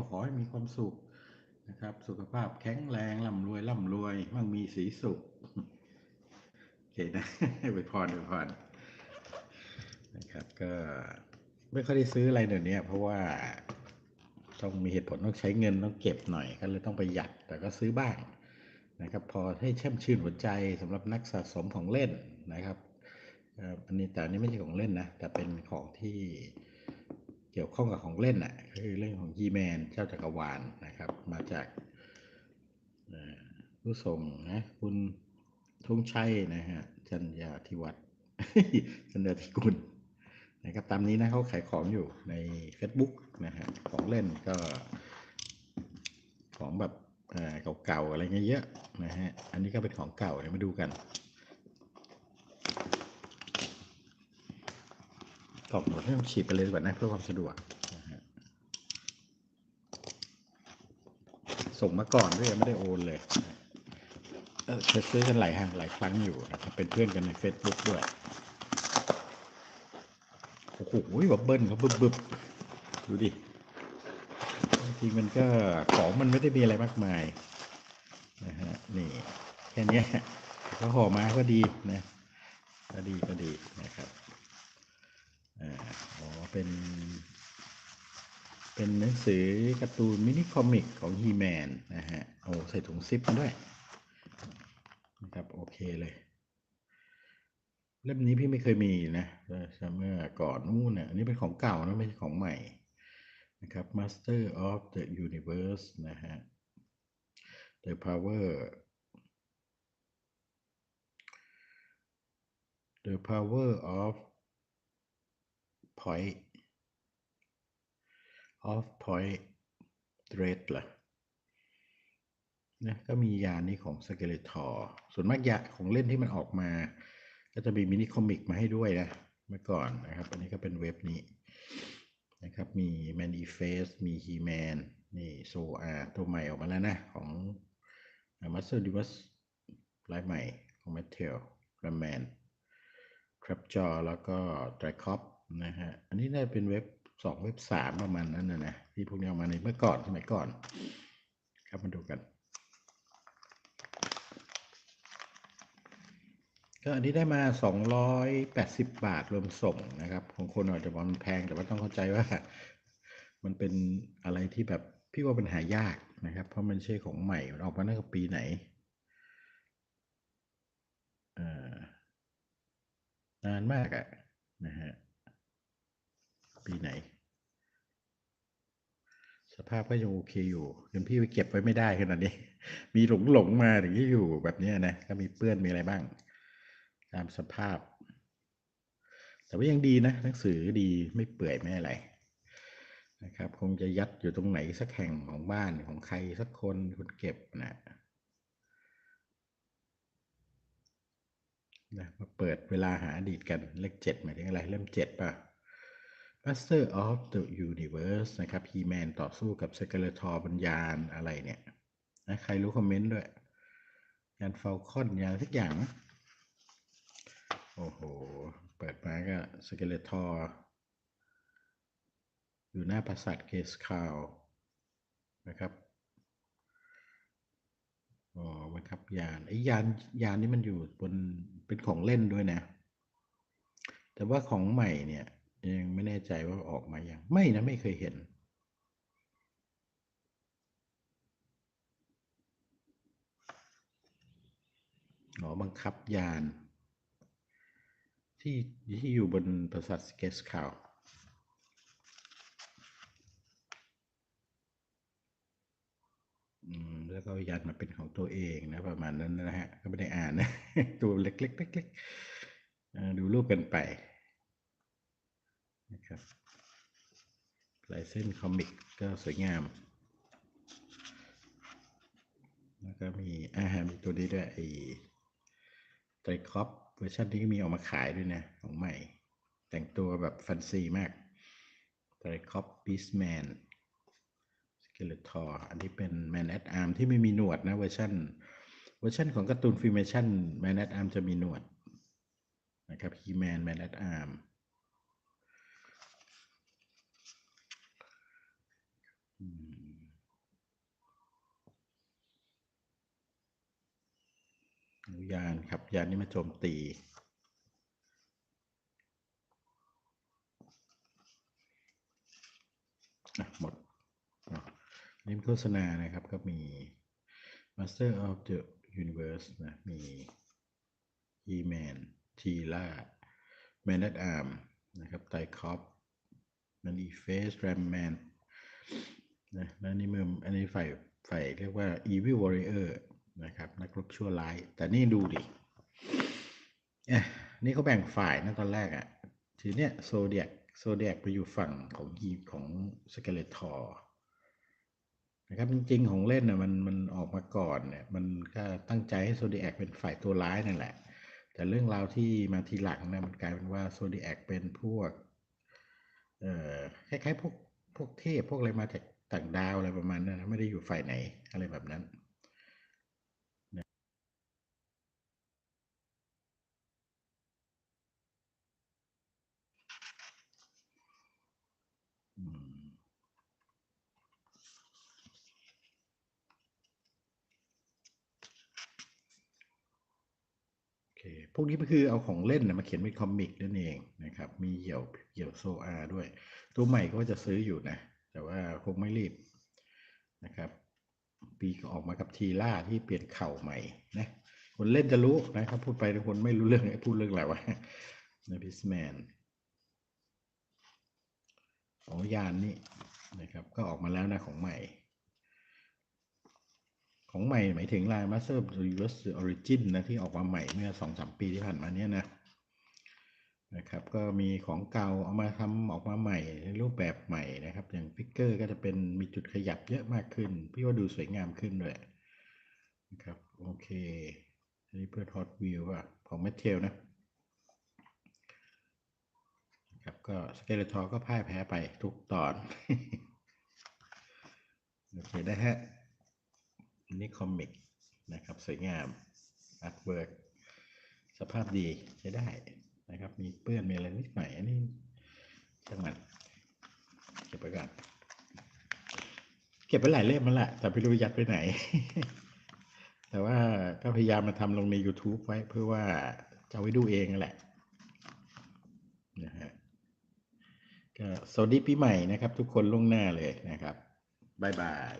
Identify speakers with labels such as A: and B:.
A: ก็ขอให้มีความสุขนะครับ สุขภาพแข็งแรงร่ำรวยร่ำรวย มั่งมีสีสุขโอเคนะไปพรไปพรนะครับ ก็ไม่ค่อยได้ซื้ออะไรเดี๋ยวนี้เพราะว่าต้องมีเหตุผลต้องใช้เงินต้องเก็บหน่อยก็เลยต้องประหยัดแต่ก็ซื้อบ้างนะครับ พอให้แช่มชื่นหัวใจสำหรับนักสะสมของเล่นนะครับอันนี้แต่อันนี้ไม่ใช่ของเล่นนะแต่เป็นของที่ เกี่ยวข้องกับของเล่นอะคือเรื่องของยีแมนเจ้าจักรวาลนะครับ มาจากผู้ส่งนะคุณธงชัยนะฮะจันยาธิวัฒน์จันยาธิกุลนะครับตามนี้นะเขาขายของอยู่ใน Facebook นะฮะของเล่นก็ของแบบเอ่อเก่าๆอะไรเงี้ยเยอะนะฮะอันนี้ก็เป็นของเก่าเดี๋ยวมาดูกัน กล่องหมดให้ต้องฉีดไปเลยดีกว่านะเพื่อความสะดวกส่งมาก่อนด้วยไม่ได้โอนเลยเออเคยซื้อกันหลายครั้งหลายครั้งอยู่นะครับเป็นเพื่อนกันใน Facebook ด้วยโอ้โหแบบเบิ้ลเขาบึบบึบดูดิบางทีมันก็ของมันไม่ได้มีอะไรมากมายนะฮะนี่แค่นี้ก็ห่อมาก็ดีนะก็ดีก็ดีนะครับ อ๋อ เป็น เป็นหนังสือการ์ตูนมินิคอมิกของฮีแมนนะฮะ โอ้ใส่ถุงซิปมาด้วยนะครับ โอเคเลย เล่มนี้พี่ไม่เคยมีนะเมื่อก่อนนู่นเนี่ยอันนี้เป็นของเก่านะไม่ใช่ของใหม่นะครับ Master of the Universe นะฮะ The Power The Power of Point of Point Dread ล่ะนะก็มียานี้ของ s k e l e t o r ส่วนมากยาของเล่นที่มันออกมา ก็จะมีมินิคอมิกมาให้ด้วยนะเมื่อก่อนนะครับ อันนี้ก็เป็นเว็บนี้นะครับ มี Manifest มี He-Man นี่โซอาตัวใหม่ออกมาแล้วนะ ของ Master Universe ลายใหม่ของ Mattel r a m a n Trapjaw แล้วก็ d r a c o p นะฮะอันนี้น่าเป็นเว็บสองเว็บสามประมาณนั้นนะนะที่พวกนี้เอามาในเมื่อก่อนสมัยก่อน ครับมาดูกัน ก็อันนี้ได้มาสองร้อยแปดสิบบาทรวมส่งนะครับของคนอาจจะบอกมันแพงแต่ว่าต้องเข้าใจว่า มันเป็นอะไรที่แบบพี่ว่าเป็นหายากนะครับ เพราะมันไม่ใช่ของใหม่ออกมาตั้งแต่ปีไหนนานมากอะนะฮะ ปีไหน สภาพก็ยังโอเคอยู่เดี๋ยวพี่ไปเก็บไว้ไม่ได้ขนาดนี้ มีหลงหลงมาถึงที่อยู่แบบนี้นะก็มีเปื้อนมีอะไรบ้าง ตามสภาพ แต่ว่ายังดีนะหนังสือดีไม่เปื่อยไม่อะไรนะครับ คงจะยัดอยู่ตรงไหนสักแห่งของบ้านของใครสักคนคนเก็บนะนะมาเปิดเวลาหาอดีตกันเลขเจ็ดหมายถึงอะไรเล่มเจ็ดป่ะ Master of the Universe นะครับ He-Man ต่อสู้กับ s k e l e t o r บรรยานอะไรเนี่ยนะใครรู้คอมเมนต์ด้วยยานฟ a ลคอนยานทุกอย่าง โอ้โห เปิดมาก็ s k e l e t o r อยู่หน้าปราสาทเกสคาวนะครับอ๋อบังคับยานไอ้ยานยานนี้มันอยู่บนเป็นของเล่นด้วยนะ แต่ว่าของใหม่เนี่ย ยังไม่แน่ใจว่าออกมายังไม่นะไม่เคยเห็นอ๋อบังคับยาน ที่ที่อยู่บนปราสาทสเกสคาวอืมแล้วก็ยัดมาเป็นของตัวเองนะประมาณนั้นนะฮะก็ไม่ได้อ่านนะ ตัวเล็กๆเล็กๆเอ่อดูรูปกันไป นะครับลายเส้นคอมิกก็สวยงาม แล้วก็มีอาหารมีตัวนี้ด้วยไอ้ไตรคอปเวอร์ชันนี้ก็มีออกมาขายด้วยนะ ของใหม่ แต่งตัวแบบแฟนซีมากไตรคอปบีสแมนสเกเลทอร์อันนี้เป็นแมนแอดอาร์มที่ไม่มีหนวดนะเวอร์ชันเวอร์ชันของการ์ตูนฟิเมชันแมนแอดอาร์มจะมีหนวดนะครับฮีแมนแมนแอดอาร์ม ยานขับยานนี้มาโจมตีหมดนี่โฆษณานะครับก็มี Master of the Universe นะมี E-Man ทีล่า Man at Arm นะครับไตคอปนันอีเฟสแรมแมนนะแล้วนี่มืออันนี้ฝ่ายฝ่ายเรียกว่า Evil Warrior นะครับ นักรบชั่วร้าย แต่นี่ดูดิเอ๊ะนี่เขาแบ่งฝ่ายนะตอนแรกอะ่ะ ทีเนี้ยโซเดียกโซเดียกไปอยู่ฝั่งของอีของสเกเลทอร์นะครับจริงๆของเล่นน่ะมันมันออกมาก่อนเนี่ยมันก็ตั้งใจให้โซเดียกเป็นฝ่ายตัวร้ายนั่นแหละ แต่เรื่องราวที่มาทีหลังนะมันกลายเป็นว่าโซเดียกเป็นพวกเอ่อคล้ายๆพวกพวกเทพพวกอะไรมาจากต่างดาวอะไรประมาณนั้นไม่ได้อยู่ฝ่ายไหนอะไรแบบนั้น อืมโอเค พ วกนี้ก็คือเอาของเล่นนะมาเขียนเป็นคอมิกนั่นเองนะครับ มีเหี่ยวเหี่ยวโซอาด้วย ตัวใหม่ก็จะซื้ออยู่นะ แต่ว่าคงไม่รีบนะครับ ปีก็ออกมากับทีล่าที่เปลี่ยนเข่าใหม่นะ คนเล่นจะรู้นะครับ พูดไปคนไม่รู้เรื่องไอ้พูดเรื่องอะไรวะนะพิสแมนขอยานนี่นะครับ ก็ออกมาแล้วนะของใหม่ ของใหม่หมายถึงลาย Master of the Universe Origin นะที่ออกมาใหม่เมื่อสองสามปีที่ผ่านมาเนี้ยนะนะครับก็มีของเก่าเอามาทำออกมาใหม่ในรูปแบบใหม่นะครับ อย่างฟิกเกอร์ก็จะเป็นมีจุดขยับเยอะมากขึ้น พี่ว่าดูสวยงามขึ้นด้วยนะครับโอเคอันนี้เพื่อทอดวิวว่าของเมทเทลนะครับก็สเกลทอก็พ่ายแพ้ไปทุกตอน โอเคนะฮะ อันนี้คอมิกนะครับ สวยงามอาร์ตเวิร์กสภาพดีใช้ได้นะครับ มีเปื้อนมีอะไรนิดหน่อยอันนี้ช่างมันเก็บไปก่อนเก็บไปหลายเล่มมาละแต่ไม่รู้ยัดไปไหน แต่ว่าก็พยายามมาทำลงใน YouTube ไว้เพื่อว่าจะไว้ดูเองนั่นแหละนะฮะก็สวัสดีปีใหม่นะครับ ทุกคนล่วงหน้าเลยนะครับ บ๊ายบาย